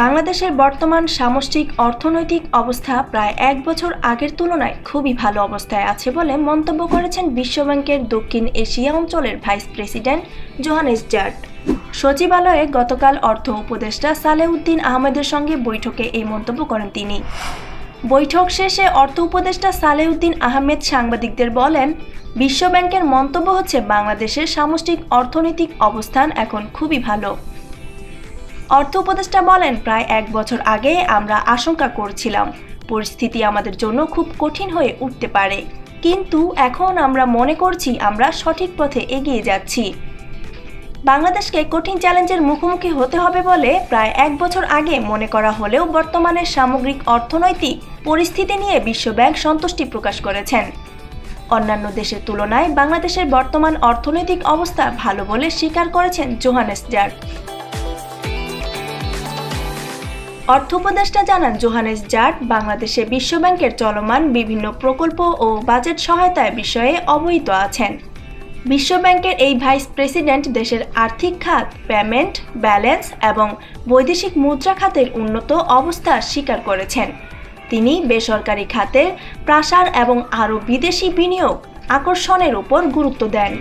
বাংলাদেশের বর্তমান সামষ্টিক অর্থনৈতিক অবস্থা প্রায় এক বছর আগের তুলনায় খুবই ভালো অবস্থায় আছে বলে মন্তব্য করেছেন বিশ্বব্যাংকের দক্ষিণ এশিয়া অঞ্চলের ভাইস প্রেসিডেন্ট জোহানেস জার্ট। সচিবালয়ে গতকাল অর্থ উপদেষ্টা সালেউদ্দিন আহমেদের সঙ্গে বৈঠকে এই মন্তব্য করেন তিনি। বৈঠক শেষে অর্থ উপদেষ্টা সালেউদ্দিন আহমেদ সাংবাদিকদের বলেন, বিশ্বব্যাংকের মন্তব্য হচ্ছে, বাংলাদেশের সামষ্টিক অর্থনৈতিক অবস্থান এখন খুবই ভালো। অর্থ উপদেষ্টা বলেন, প্রায় এক বছর আগে আমরা আশঙ্কা করছিলাম, পরিস্থিতি আমাদের জন্য খুব কঠিন হয়ে উঠতে পারে। কিন্তু এখন আমরা মনে করছি আমরা সঠিক পথে এগিয়ে যাচ্ছি। বাংলাদেশকে কঠিন চ্যালেঞ্জের মুখোমুখি হতে হবে বলে প্রায় এক বছর আগে মনে করা হলেও বর্তমানে সামগ্রিক অর্থনৈতিক পরিস্থিতি নিয়ে বিশ্বব্যাংক সন্তুষ্টি প্রকাশ করেছেন। অন্যান্য দেশের তুলনায় বাংলাদেশের বর্তমান অর্থনৈতিক অবস্থা ভালো বলে স্বীকার করেছেন জোহানেস অর্থ উপদেষ্টা জানান, জোহানেস জাট বাংলাদেশে বিশ্বব্যাংকের চলমান বিভিন্ন প্রকল্প ও বাজেট সহায়তায় বিষয়ে অবহিত আছেন। বিশ্বব্যাংকের এই ভাইস প্রেসিডেন্ট দেশের আর্থিক খাত, পেমেন্ট, ব্যালেন্স এবং বৈদেশিক মুদ্রা খাতের উন্নত অবস্থা স্বীকার করেছেন। তিনি বেসরকারি খাতের প্রাসার এবং আরও বিদেশি বিনিয়োগ আকর্ষণের উপর গুরুত্ব দেন।